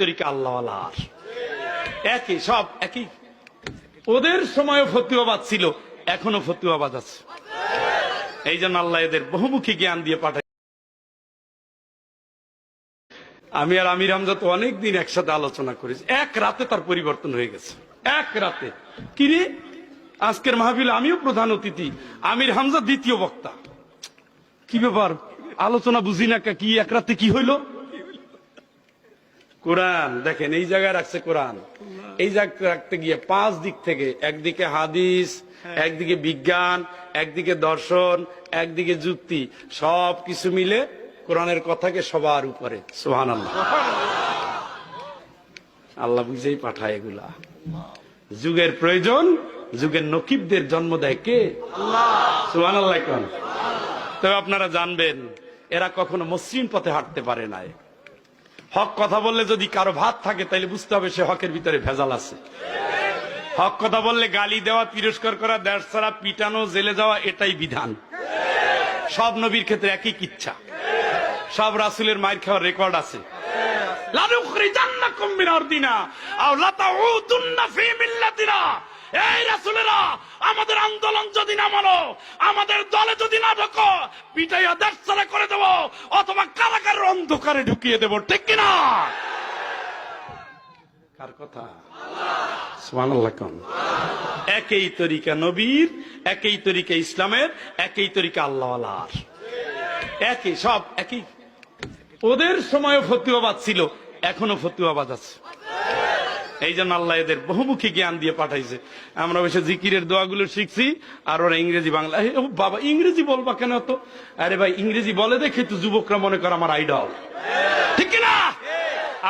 তরিকা আল্লাহ একই, সব একই। ওদের সময় ফতুয়াবাদ ছিল, এখনও ফতুয়াবাদ আছে। এই জন্য আল্লাহ এদের বহুমুখী জ্ঞান দিয়ে পাঠায় আমি আর আমির হামজা তো অনেকদিন একসাথে আলোচনা করেছি। এক রাতে তার পরিবর্তন হয়ে গেছে। এক রাতে। কিরে আজকের মাহফিল আমিও প্রধান অতিথি, আমির হামজা দ্বিতীয় বক্তা। কি ব্যাপার? আলোচনা বুঝি না কি এক রাতে কি হইল? কোরআন দেখেন এই জায়গায় রাখছে কোরআন। এই জায়গায় রাখতে গিয়ে পাঁচ দিক থেকে একদিকে হাদিস একদিকে বিজ্ঞান একদিকে দর্শন একদিকে যুক্তি সব কিছু মিলে কোরআনের কথাকে সবার উপরে। সোহান আল্লাহ। আল্লাহ বুঝেই পাঠায় এগুলা। যুগের প্রয়োজন যুগের নকিবদের জন্ম দেয় কে? সোহান আল্লাহ তবে আপনারা জানবেন এরা কখনো মসৃণ পথে হাঁটতে পারে নাই। হক কথা বললে যদি কারও ভাত থাকে তাহলে বুঝতে হবে সে হকের ভিতরে ভেজাল আছে। হক কথা বললে গালি দেওয়া, তিরস্কার করা, দেশ ছাড়া পিটানো, জেলে যাওয়া, এটাই বিধান। সব নবীর ক্ষেত্রে একই কিচ্ছা। সব রাসুলের মায়ের খাওয়ার রেকর্ড আছে। লানুখরিজান্নাকুম মিন আরদিনা আও লাতাউদুন্না ফি মিল্লাতিনা। এই রাসূলেরা, আমাদের আন্দোলন যদি না মানো, আমাদের দলে যদি না ঢোকো, পিটাইয়া দেশ করে দেব, অথবা কারাগারের অন্ধকারে ঢুকিয়ে দেব, ঠিক কিনা? কার কথা? একই তরিকা নবীর, একই তরিকা ইসলামের, একই তরিকা আল্লাহওয়ালার। একই, সব একই। ওদের সময় ফতুয়াবাদ ছিল, এখনও ফতুয়াবাদ আছে। এই জন্য আল্লাহ এদের বহুমুখী জ্ঞান দিয়ে পাঠাইছে। আমরা অবশ্য জিকিরের দোয়াগুলো শিখছি, আর ওরা ইংরেজি বাংলা। বাবা, ইংরেজি বলবা কেন তো আরে ভাই, ইংরেজি বলে দেখে তো যুবকরা মনে করে আমার আইডল ঠিক না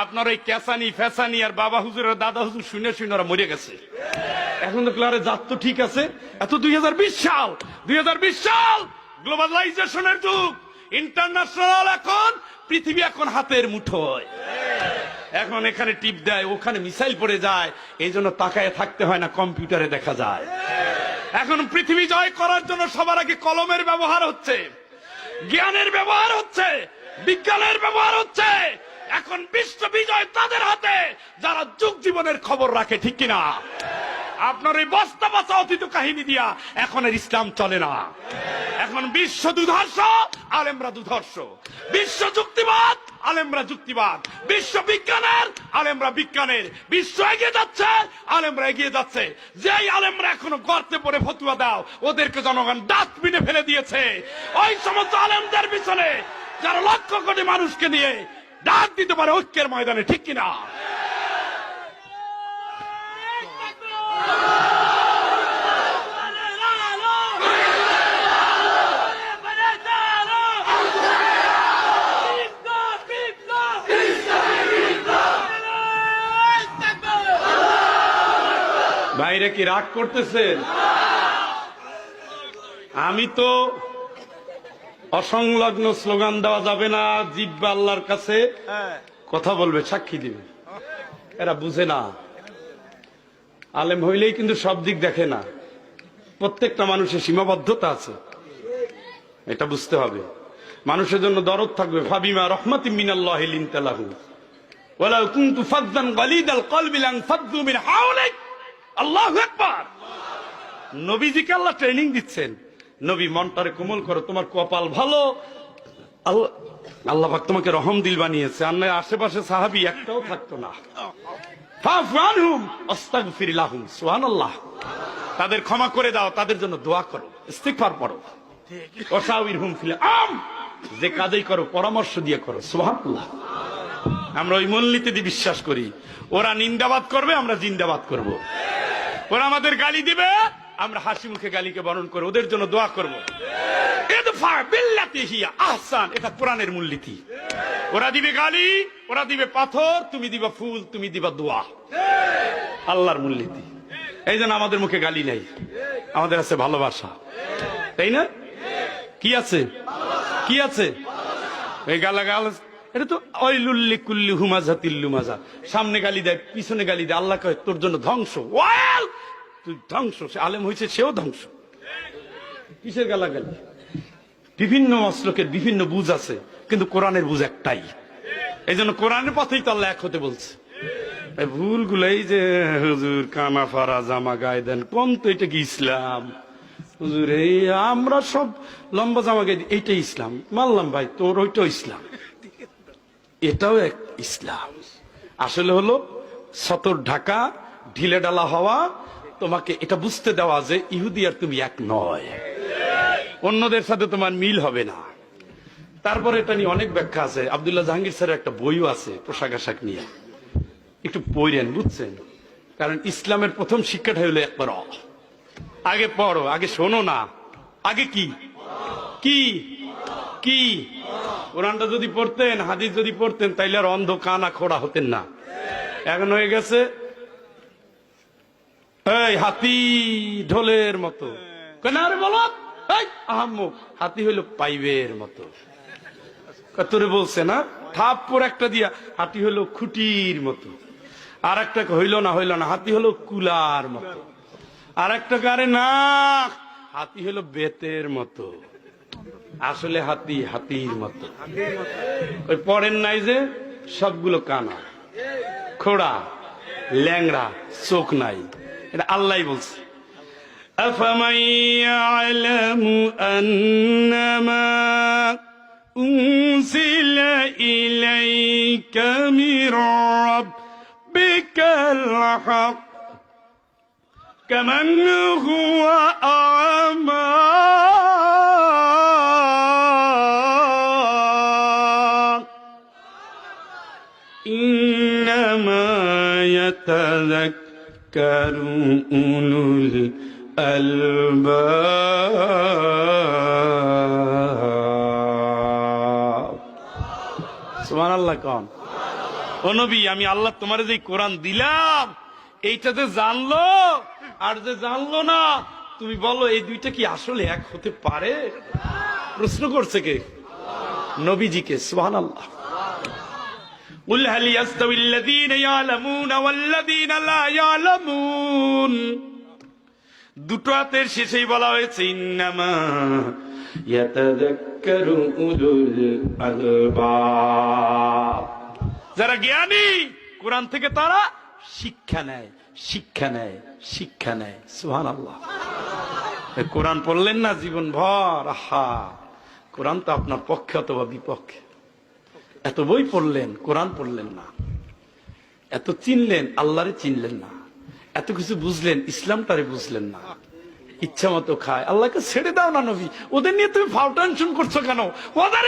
আপনার ওই ক্যাসানি, ফ্যাসানি আর বাবা হুজুর আর দাদা হুজুর শুনে শুনে ওরা মরে গেছে। এখন তো ক্লারে জাত তো ঠিক আছে। এত দুই হাজার বিশ সাল, দুই হাজার বিশ সাল গ্লোবালাইজেশনের যুগ। ইন্টারন্যাশনাল এখন, পৃথিবী এখন হাতের মুঠোয়। এখন এখানে টিপ দেয়, ওখানে মিসাইল পড়ে যায়। এই জন্য তাকায় থাকতে হয় না, কম্পিউটারে দেখা যায়। এখন পৃথিবী জয় করার জন্য সবার আগে কলমের ব্যবহার হচ্ছে, জ্ঞানের ব্যবহার হচ্ছে, বিজ্ঞানের ব্যবহার হচ্ছে। এখন বিশ্ব বিজয় তাদের হাতে, যারা যুগ জীবনের খবর রাখে, ঠিক কিনা? আপনার এই বস্তা বাসা অতীত কাহিনী দিয়া এখন আর ইসলাম চলে না। এখন বিশ্ব দুধর্ষ আলেমরা দুধর্ষ বিশ্ব যুক্তিবাদ, আলেমরা যুক্তিবাদ। বিশ্ব বিজ্ঞানের, আলেমরা বিজ্ঞানের। বিশ্ব এগিয়ে যাচ্ছে, আলেমরা এগিয়ে যাচ্ছে। যেই আলেমরা এখনও গর্তে পড়ে ফতুয়া দাও, ওদেরকে জনগণ ডাস্টবিনে ফেলে দিয়েছে। ওই সমস্ত আলেমদের পিছনে যারা লক্ষ কোটি মানুষকে নিয়ে ডাক দিতে পারে ঐক্যের ময়দানে, ঠিক কিনা? বাইরে কি রাগ করতেছেন? আমি তো অসংলগ্ন স্লোগান দেওয়া যাবে না জিব্বা আল্লাহর কাছে কথা বলবে সাক্ষী দিবে। এরা বুঝে না। আলেম হইলেই কিন্তু সব দিক দেখে না। প্রত্যেকটা মানুষের সীমাবদ্ধতা আছে। এটা বুঝতে হবে। মানুষের জন্য দরদ থাকবে। ফাবিমা রহমাতি মিনাল্লাহ লিনতালাহু। ওয়ালাউ কুনতু ফাদ্দান গালিদাল কলবি লানফাদ্দু মিন হাওলিক আল্লাহু আকবার। নবীজিকে আল্লাহ ট্রেনিং দিচ্ছেন। নবী মনটারে কোমল করো, তোমার কপাল ভালো। আল্লাহ পাক তোমাকে রহম দিল বানিয়েছে। আর আশেপাশে সাহাবি একটাও থাকতো না। তাদের ক্ষমা করে দাও, তাদের জন্য দোয়া করো, ইস্তিগফার পড়ো। আম, যে কাজেই করো, পরামর্শ দিয়ে করো, সুবহানাল্লাহ। আমরা ওই মূলনীতিতে বিশ্বাস করি, ওরা নিন্দাবাদ করবে, আমরা জিন্দাবাদ করব। ওরা আমাদের গালি দিবে, আমরা হাসি মুখে গালিকে বরণ করে ওদের জন্য দোয়া করব। এটা ওরা দিবে গালি, ওরা দিবে পাথর, তুমি দিবা ফুল, তুমি দিবা দোয়া। আল্লাহর মূলনীতি। এই জন্য আমাদের মুখে গালি নাই। আমাদের আছে ভালোবাসা। তাই না? কি আছে? কি আছে? এই গালাগাল, এটা তো অইলুল্লি কুল্লি হুমাজা তিল্লু মাজা সামনে গালি দেয়, পিছনে গালি দেয়। আল্লাহ কয়, তোর জন্য ধ্বংস। ওয়াল! তুই ধ্বংস। সে আলেম হয়েছে সেও ধ্বংস। কিসের গালাগালি? বিভিন্ন মসলকের বিভিন্ন বুঝ আছে, কিন্তু কোরআনের বুঝ একটাই। এই জন্য কোরআনের পথেই তো এক হতে বলছে। এই ভুলগুলো এই যে হুজুর কানা ফারা জামা গায়ে দেন, কোন তো এটা কি ইসলাম? হুজুর, এই আমরা সব লম্বা জামা গায়ে এইটাই ইসলাম। মানলাম ভাই, তোর ওইটাও ইসলাম। এটাও এক ইসলাম। আসলে হলো, সতর ঢাকা ঢিলে ডালা হওয়া, তোমাকে এটা বুঝতে দেওয়া যে ইহুদি আর তুমি এক নয়। অন্যদের সাথে তোমার মিল হবে না। তারপরে এটা নিয়ে অনেক ব্যাখ্যা আছে। আবদুল্লাহ জাহাঙ্গীর স্যারের একটা বইও আছে পোশাক আশাক নিয়ে। একটু পড়েন, বুঝছেন? কারণ ইসলামের প্রথম শিক্ষাটা হলো একবার আগে পড়ো, আগে শোনো না। আগে কি? কি? কি? কোরআনটা যদি পড়তেন, হাদিস যদি পড়তেন, তাইলে আর অন্ধ কানা খোড়া হতেন না। এখন হয়ে গেছে। হাতি ঢোলের মতো। কেন আরে বলো? হাতি হইল পাইবের মতো। তোরে বলছে না থাপ্পর একটা দিয়া, হাতি হলো খুঁটির মতো। আর একটা হইল না হইল না, হাতি হলো কুলার মতো। আর একটা কারে না, হাতি হলো বেতের মতো। আসলে হাতি, হাতির মতো। ওই পরের নাই যে, সবগুলো কানা। খোড়া, ল্যাংড়া, চোখ নাই। এটা আল্লাহ বলছে। أفمن يعلم أنما أنزل إليك من ربك الحق كمن هو أعمى إنما يتذكر أولو الألباب সুবহান আল্লাহ কন ও নবী আমি আল্লাহ তোমার যে কোরআন দিলাম এইটা যে জানলো আর যে জানলো না তুমি বলো এই দুইটা কি আসলে এক হতে পারে প্রশ্ন করছে কে নবীজিকে সুবহান আল্লাহ قل هل يستوي الذين يعلمون والذين لا يعلمون দুটো হাতের শেষেই বলা হয়েছে যারা জ্ঞানী, কোরআন থেকে তারা শিক্ষা নেয় শিক্ষা নেয় শিক্ষা নেয়। সুবহানাল্লাহ। আল্লাহ কোরআন পড়লেন না জীবন ভর আহা। কোরআন তো আপনার পক্ষে অথবা বিপক্ষে। এত বই পড়লেন, কোরআন পড়লেন না। এত চিনলেন, আল্লাহরে চিনলেন না। এত কিছু বুঝলেন ইসলামটারে বুঝলেন না। ইচ্ছা মতো খায়। আল্লাহকে ছেড়ে দাও না নবী। ওদের নিয়ে তুমি ফাউ করছ কেন? ওদের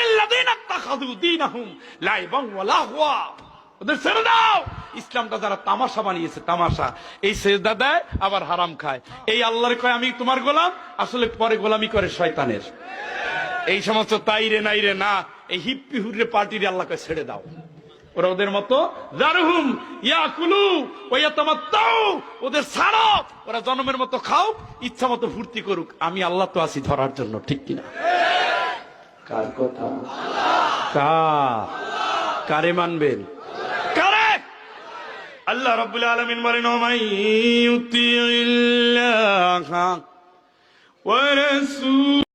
ওদের ছেড়ে দাও। ইসলামটা যারা তামাশা বানিয়েছে, তামাশা। এই সেজদা দেয়, আবার হারাম খায়। এই আল্লাহর কয়, আমি তোমার গোলাম? আসলে পরে গোলামি করে শয়তানের। এই সমস্ত তাইরে নাইরে না, এই হিপ্পি হুররে পার্টির আল্লাহকে ছেড়ে দাও। ওরা ওদের মতো ওদের ওরা জন্মের মতো খাও ইচ্ছা মতো ফুর্তি করুক। আমি আল্লাহ তো আছি ধরার জন্য, ঠিক কিনা? কার কথা? কার? কারে মানবেন? কারে? আল্লাহ রাব্বুল আলামিন বলেন, ওমাই ইউতিইল্লাহ ওয়া রাসূল